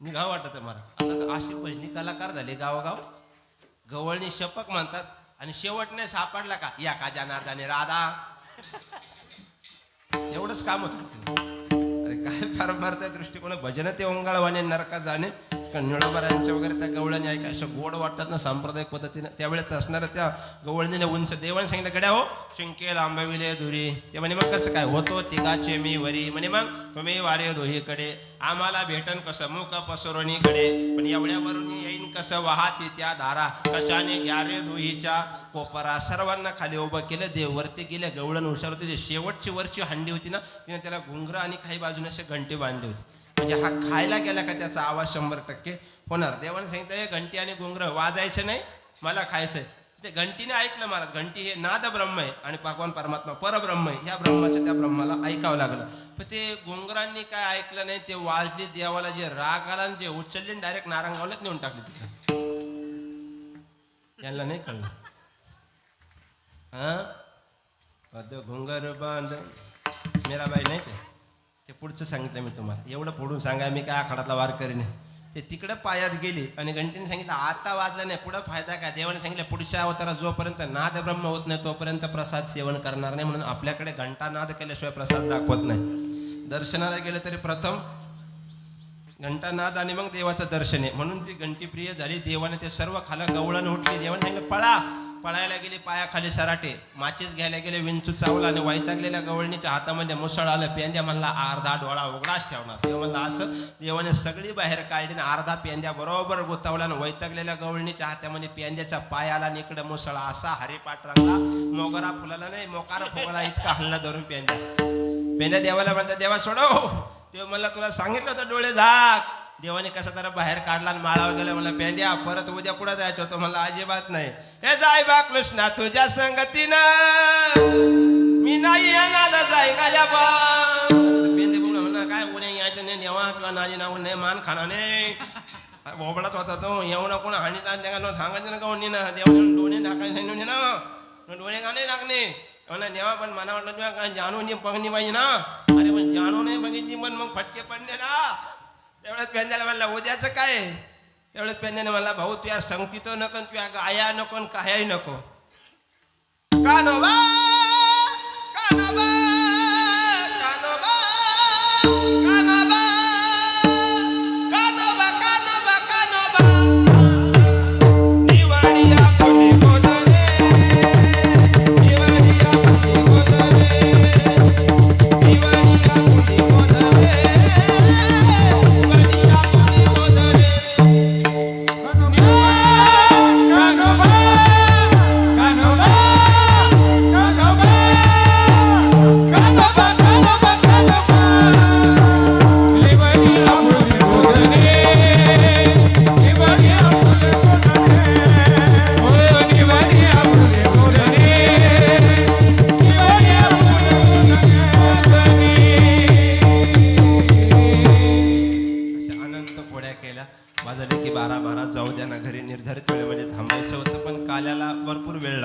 निघा वाटत मला. आता अशी भजनी कलाकार झाले गावागाव. गवळणी शपक म्हणतात आणि शेवटने सापडला का? या का जाणार राधा? एवढंच काम होत अरे काय फार त्या दृष्टिकोन भजन ते ओंगाळवाने नरका जाणे कारण निळोबरांच्या वगैरे त्या गवळणी ऐका असं गोड वाटतात ना सांप्रदायिक पद्धतीने. त्यावेळेस असणाऱ्या त्या गवळणीने उंच देवाने सांगितलं गड्या हो शिंकेल आंबविले धुरी. ते म्हणे मग कसं काय? होतो तिघाचे मी वरी. म्हणे मग तुम्ही वारे दोहीकडे आम्हाला भेटन कसं? मुख पसरोनीकडे पण एवढ्यावरून येईन कसं? वाहते त्या धारा. कशाने? ग्यारे दोहीच्या कोपरा. सर्वांना खाली उभं केलं देववरती गेले गवळण हुशार होते. जे शेवटची वरची हंडी होती ना तिने त्याला घुंगर आणि काही बाजूने असे घंटे घंटी बांधली होती. म्हणजे हा खायला गेला का त्याचा आवाज शंभर टक्के होणार. देवाने सांगितलं हे घंटी आणि घुंगर वाजायचं नाही मला खायचंय ते घंटीने ऐकलं महाराज. घंटी हे नाद ब्रह्म आहे आणि भगवान परमात्मा परब्रह्म आहे. ह्या ब्रह्माचं त्या ब्रह्माला ऐकावं लागलं. पण ते घोंगरांनी काय ऐकलं नाही ते वाजली देवाला जे राग आला जे उचलले डायरेक्ट नारंगावल्यात नेऊन टाकले तिथे. त्यांना नाही कळलं. हा? पद घुंगर बांध. मीराबाई नाही ते? ते पुढचं सांगितलं मी तुम्हाला. एवढं पुढून सांगा मी काय आखाडातला वार करीन? ते तिकडं पायात गेली आणि घंटीने सांगितलं आता वाजलं नाही पुढं फायदा काय? देवाने सांगितलं पुढच्या अवतारात जोपर्यंत नाद ब्रह्म होत नाही तोपर्यंत प्रसाद सेवन करणार नाही. म्हणून आपल्याकडे घंटा नाद केल्याशिवाय प्रसाद दाखवत नाही. दर्शनाला गेलं तरी प्रथम घंटानाद आणि मग देवाचं दर्शन आहे. म्हणून ती घंटी प्रिय झाली. देवाने ते सर्व खाला गवळण उठली. देवाने सांगितलं पळा पळायला गेले पायाखाली सराटे माचीस घ्यायला गेले विंचू चावला आणि वैतागलेल्या गवळणीच्या हातामध्ये मुसळ आलं. पेंद्या म्हणला अर्धा डोळा उघडाच ठेवणार. तेव्हा म्हणला असं? देवाने सगळी बाहेर काढली आणि अर्धा पेंद्या बरोबर गुतावला आणि वैतागलेल्या गवळणीच्या हातामध्ये पेंद्याचा पाय आला आणि इकडे मुसळा असा हरिपाठ रंगला. मोगरा फुलाला नाही मोकारा फुगला इतका हल्ला धरून पेंद्या. पेंद्या देवाला म्हणतात देवा सोडव. देव म्हणला तुला सांगितलं होतं डोळे झाक. देवाने कसा तर बाहेर काढला आणि माळावर गेला मला पेंड्या परत उद्या कुठं जायचं होतं? मला अजिबात नाही. हे जाय बा कृष्णा तुझ्या संगतीनं. मी नाही येणार जाय गाजा बा. पेंदे बोल म्हणा काय उद्या यायचं नाही देवा किंवा नाजी नाव नाही मान खाना नाही. भोबळाच होता तो येऊ ना कोण हानी त्या सांगायचं ना कोणी ना. देवाने डोळे नाकायचे सांगितले ना डोळे का नाही टाकणे म्हणा देवा पण मला वाटलं तुला काय जाणून पगणी पाहिजे ना. अरे पण जाणून नाही बघितली पण मग फटके पडले ना. तेवढंच पेंद्याला म्हणला हो उद्याचं काय? तेवढंच पेंद्याने म्हणला भाऊ तुझ्या संगती तो नको आणि तुझ्या गाया नको आणि कायाही नको. कानोबा! का नोबा का नोबा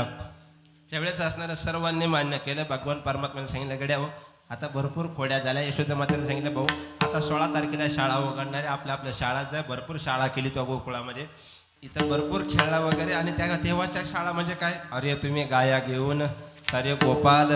भरपूर त्यावेळेस असणाऱ्या सर्वांनी मान्य केलं. भगवान परमात्म्याने सांगितलं गड्या हो आता भरपूर खोड्या झाल्या. यशोदा मातेने सांगितलं भाऊ आता सोळा तारखेला शाळा उघडणारे आपल्या आपल्या शाळा जाय भरपूर शाळा केली तो गोकुळामध्ये. इथं भरपूर खेळला वगैरे आणि त्या तेव्हाच्या शाळा म्हणजे काय? अरे तुम्ही गाया घेऊन अरे गोपाल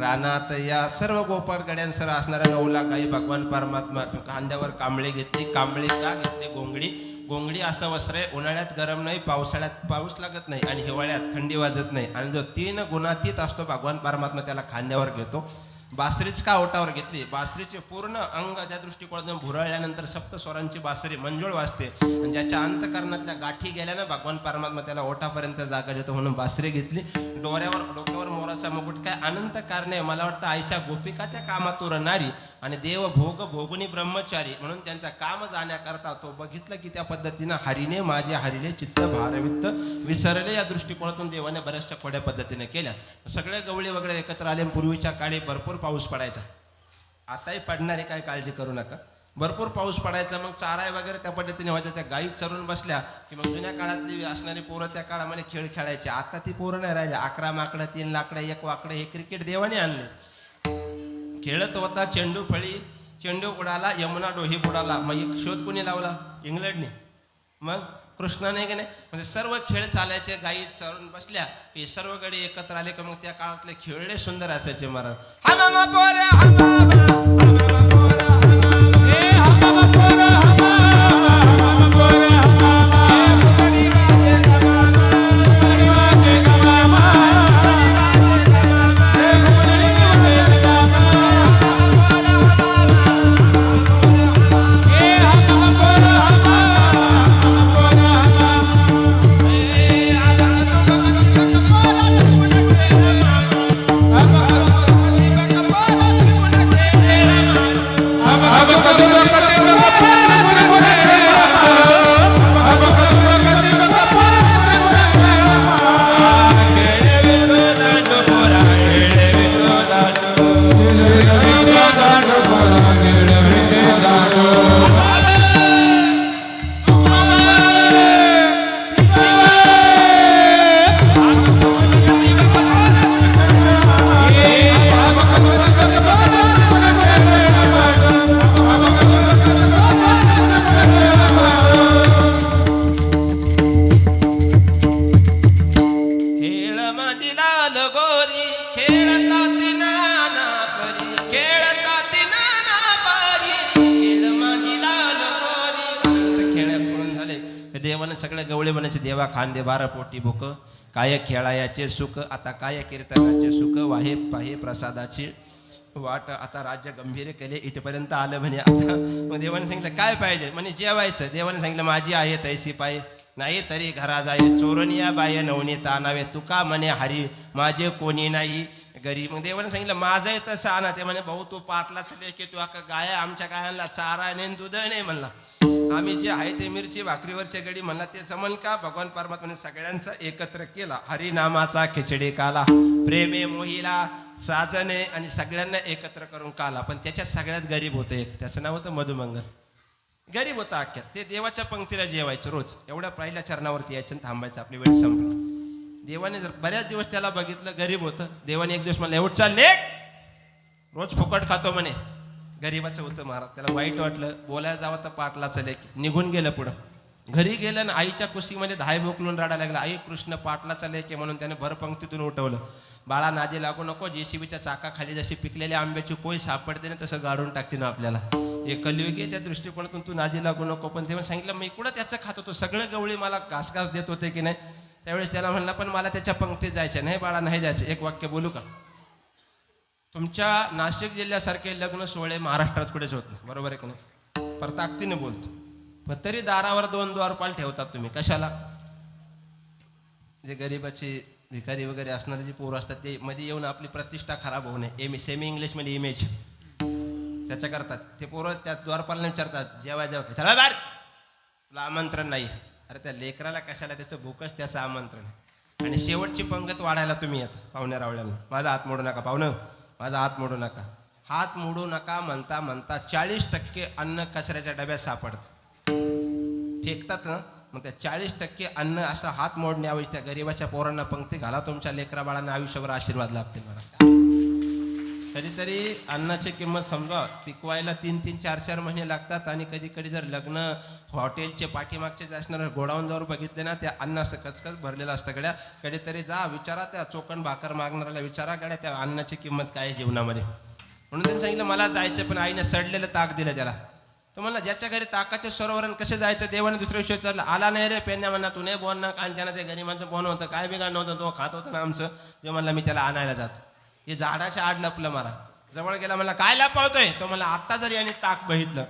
रानात या सर्व गोपाळ गड्यांसर असणाऱ्या नऊला गाई भगवान परमात्मा. खांद्यावर कांबळे घेतली. कांबळे का घेतली? गोंगडी. गोंगडी असा वस्त्र आहे उन्हाळ्यात गरम नाही पावसाळ्यात पाऊस लागत नाही आणि हिवाळ्यात थंडी वाजत नाही. आणि जो तीन गुणातीत असतो भगवान परमात्मा त्याला खांद्यावर घेतो. बासरीच का ओटावर घेतली? बासरीचे पूर्ण अंग त्या दृष्टिकोनातून भुरळल्यानंतर सप्तस्वरांची बासरी मंजूळ वाजते. आणि ज्याच्या अंतकरणातल्या गाठी गेल्यानं भगवान परमात्मा त्याला ओटापर्यंत जागा देतो म्हणून बासरी घेतली. डोऱ्यावर डोक्यावर मोराचा मुकुट काय अनंत कारणे मला वाटतं आयशा गोपिका त्या कामात उरणारी आणि देव भोग भोगुनी ब्रह्मचारी म्हणून त्यांचा काम जाण्याकरता तो बघितलं की त्या पद्धतीनं हरीने माझे हरिले चित्त भारवित्त विसरले या दृष्टिकोनातून देवाने बऱ्याचशा खोड्या पद्धतीने केल्या. सगळे गवळे वगैरे एकत्र आले पूर्वीच्या काळी भरपूर पाऊस पडायचा. आताही पडणारे काय काळजी करू नका. भरपूर पाऊस पडायचा मग चाराय वगैरे त्या पद्धतीने व्हायच्या त्या गायी चरून बसल्या की मग जुन्या काळातली असणारी पोरं त्या काळामध्ये खेळ खेळायचे. आता ती पोरं नाही राहिली. अकरा माकडं तीन लाकडं एक वाकडं हे क्रिकेट देवाने आणले. खेळत होता चेंडू फळी चेंडू उडाला यमुना डोही बुडाला. मग एक शोध कोणी लावला? इंग्लंडने. मग कृष्णाने की नाही? म्हणजे सर्व खेळ चालायचे गायी चरून बसल्या. हे सर्व गडी एकत्र आले का मग त्या काळातले खेळले सुंदर असायचे महाराज. Papa. बघा खांदे बारा पोटी भूक. काय खेळायाचे सुख आता काय कीर्तनाचे सुख वाहे पाहे प्रसादाची वाट. आता राज्य गंभीर केले इथपर्यंत आलं म्हणे आता. मग देवाने सांगितलं काय पाहिजे? म्हणे जेवायचं. देवाने सांगितलं माझी आहे तैसी पाय. नाही तरी घरा जाय. चोरणिया बाय नवनी तानावे तुका म्हणे हरी माझे कोणी नाही घरी मग देवाने सांगितलं माझं तसं आणा ते म्हणे भाऊ तू पाटला चले की तू अका गाया आमच्या गायांना चारा नाही दूध नाही म्हणला. आम्ही जे आहे ते मिरची भाकरीवरचे गडी म्हणला ते जमन का? भगवान परमात्माने सगळ्यांचा एकत्र केला. हरिनामाचा खिचडी काला प्रेमे मोहिला साजणे आणि सगळ्यांना एकत्र करून काला. पण त्याच्यात सगळ्यात गरीब होतं एक. त्याचं नाव होतं मधुमंगल. गरीब होता अख्ख्या. ते देवाच्या पंक्तीला जेवायचं रोज. एवढ्या पहिल्या चरणावरती यायचं आणि थांबायचं. आपली वेळ संपली. देवाने जर बऱ्याच दिवस त्याला बघितलं गरीब होतं. देवाने एक दिवस मला एवढं चाल रोज फुकट खातो म्हणे. गरीबाचं होतं महाराज. त्याला वाईट वाटलं. बोलायला जावं तर पाटला चले निघून गेलं पुढं. घरी गेलं आणि आईच्या कुशीमध्ये धाय मोकलून राडा लागला. आई कृष्ण पाटला चले की म्हणून त्याने भरपंक्तीतून उठवलं. बाळा नादी लागू नको. जेसीबीच्या चाकाखाली जशी पिकलेल्या आंब्याची कोय सापडते ना तसं गाडून टाकते ना आपल्याला. हे कलियुगी त्या दृष्टिकोनातून तू नादी लागू नको. पण तेव्हा सांगितलं मी कुठं त्याचं खात होतो? सगळं गवळी मला घासघास देत होते की नाही? त्यावेळेस त्याला म्हणला पण मला त्याच्या पंक्तीत जायचं नाही बाळा नाही जायचं. एक वाक्य बोलू का? तुमच्या नाशिक जिल्ह्यासारखे लग्न सोहळे महाराष्ट्रात कुठेच होत नाही. बरोबर आहे का नाही? पर ताकदीने बोलतो. पण तरी दारावर दोन द्वारपाल ठेवतात तुम्ही. कशाला? जे गरीबाचे भिकारी वगैरे असणारे जे पोरं असतात ते मध्ये येऊन आपली प्रतिष्ठा खराब होऊ नये. एम सेमी इंग्लिशमध्ये इमेज त्याच्या करतात. ते पोरं त्या द्वारपालने विचारतात जेव्हा जेव्हा चला बार तुला आमंत्रण नाही. अरे त्या लेकराला कशाला त्याचं भूकच त्याचं आमंत्रण आहे. आणि शेवटची पंगत वाढायला तुम्ही येत पाहुण्या रावळ्यांना. माझा हात मोडू नका पाहुणं. माझा हात मोडू नका. हात मोडू नका म्हणता म्हणता चाळीस टक्के अन्न कचऱ्याच्या डब्यात सापडतं. फेकतात ना मग त्या चाळीस टक्के अन्न असं हात मोडण्याऐवजी त्या गरिबाच्या पोरांना पंक्ती घाला तुमच्या लेकराबाळांना आयुष्यभर आशीर्वाद लाभतील मला. तरी अन्नाची किंमत समजा पिकवायला तीन तीन चार चार महिने लागतात आणि कधी कधी जर लग्न हॉटेलचे पाठीमागचे जे असणारे गोडाऊन जर बघितले ना त्या अन्नाचं कचकच भरलेलं असतं गड्या. कधीतरी जा विचारा त्या चोकण भाकर मागणाऱ्याला विचारा गड्या त्या अन्नाची किंमत काय जीवनामध्ये. म्हणून त्यांनी सांगितलं मला जायचं पण आईने सडलेलं ताक दिलं त्याला. तर म्हणला ज्याच्या घरी ताकाचे सरोवरण कसे जायचं? देवाने दुसऱ्या विषय विचारलं आला नाही रे पेन्या म्हणा तू नाही बोन ना कांच्याना ते गरीबांचं बोन होतं काय बिघाड नव्हतं तो खात होता ना आमचं. ते म्हणलं मी त्याला आणायला जातो. हे झाडाच्या आड लपलं मारा. जवळ गेला म्हणला काय लपवतोय तो मला आत्ता जरी आणि ताक बघितलं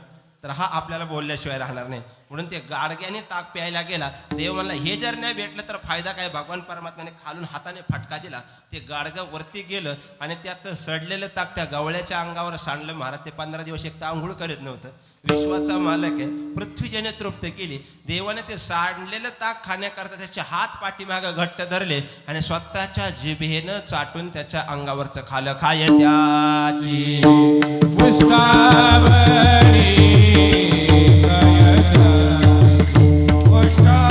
तर हा आपल्याला बोलल्याशिवाय राहणार नाही. म्हणून ते गाडग्याने ताक प्यायला गेला. देव म्हणला हे जर नाही भेटलं तर फायदा काय? भगवान परमात्म्याने खालून हाताने फटका दिला. ते गाडगं वरती गेलं आणि त्यात सडलेलं ताक त्या गवळ्याच्या अंगावर सांडलं. महाराज ते पंधरा दिवस एक तांघूळ आंघोळ करीत नव्हतं. विश्वाचा मालक आहे. पृथ्वीजने तृप्त केली. देवाने ते सांडलेलं ताक खाण्याकरता त्याचे हात पाठीमागं घट्ट धरले आणि स्वतःच्या जिभेनं चाटून त्याच्या अंगावरचं खालं. खाय त्याची हे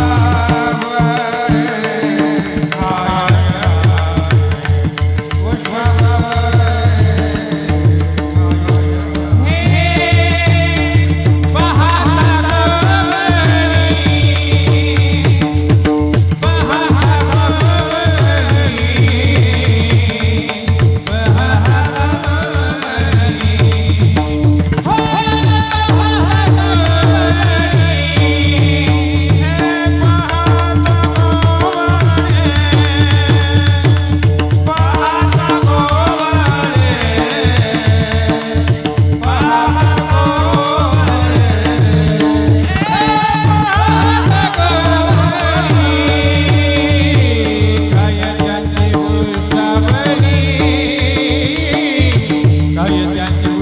വിചാരിച്ചു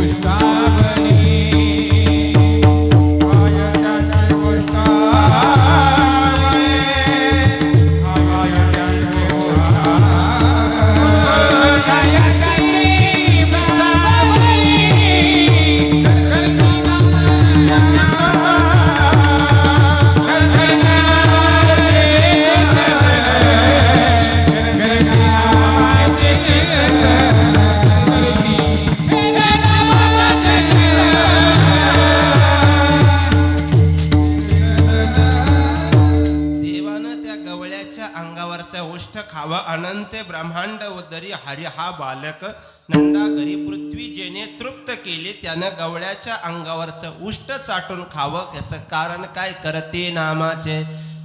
बालक नंदा घरी पृथ्वी जेने तृप्त केले त्यानं गवळ्याच्या अंगावरचं उष्ट चाटून खावं. याचं कारण काय? करते नामाचे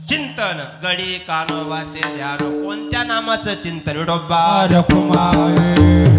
चिंतन. गडी कानोबाचे ध्यान. कोणत्या नामाचं चिंतन? डोबा रखुमाई